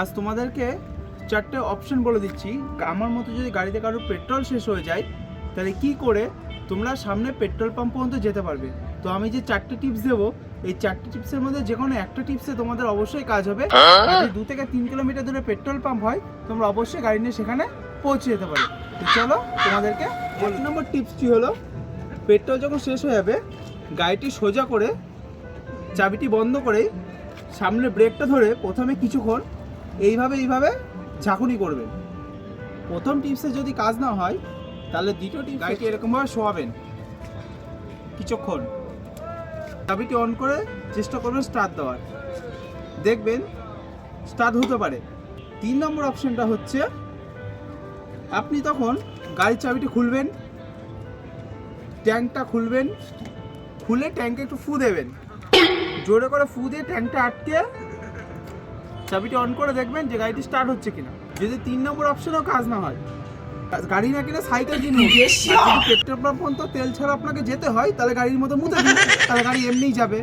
আজ তোমাদেরকে চারটে অপশন বলে দিচ্ছি। আমার মতো যদি গাড়িতে কারোর পেট্রোল শেষ হয়ে যায় তাহলে কি করে তোমরা সামনে পেট্রোল পাম্প পর্যন্ত যেতে পারবে? তো আমি যে চারটে টিপস দেবো এই চারটে টিপসের মধ্যে যে কোনো একটা টিপসে তোমাদের অবশ্যই কাজ হবে। যদি দু থেকে তিন কিলোমিটার দূরে পেট্রোল পাম্প হয় তোমরা অবশ্যই গাড়ি নিয়ে সেখানে পৌঁছে যেতে পারো। তো চলো তোমাদেরকে এক নম্বর টিপসটি হলো? পেট্রোল যখন শেষ হয়ে যাবে গাড়িটি সোজা করে চাবিটি বন্ধ করে সামনে ব্রেকটা ধরে প্রথমে কিছুক্ষণ এইভাবে এইভাবে ঝাঁকুনি করবেন। প্রথম টিপসে যদি কাজ না হয়, তাহলে দ্বিতীয় টিপস গাড়িটি এরকমভাবে শোয়াবেন। কিছুক্ষণ। চাবিটি অন করে চেষ্টা করবেন স্টার্ট দেওয়ার। দেখবেন স্টার্ট হতে পারে। তিন নম্বর অপশনটা হচ্ছে, আপনি তখন গাড়ির চাবিটি খুলবেন, ট্যাঙ্কটা খুলবেন, খুলে ট্যাঙ্কে একটু ফু দেবেন। জোরে করে ফু দিয়ে ট্যাঙ্কটা আটকে চাবিটি অন করে দেখবেন যে গাড়িটি স্টার্ট হচ্ছে কিনা। যদি তিন নম্বর অপশনেও কাজ না হয় গাড়ি না কিনা সাইকেল কিনুন পেট্রোল পাম্প পর্যন্ত তেল ছাড়া আপনাকে যেতে হয় তাহলে গাড়ির মতো মুতে দিন। তাহলে গাড়ি এমনিই যাবে।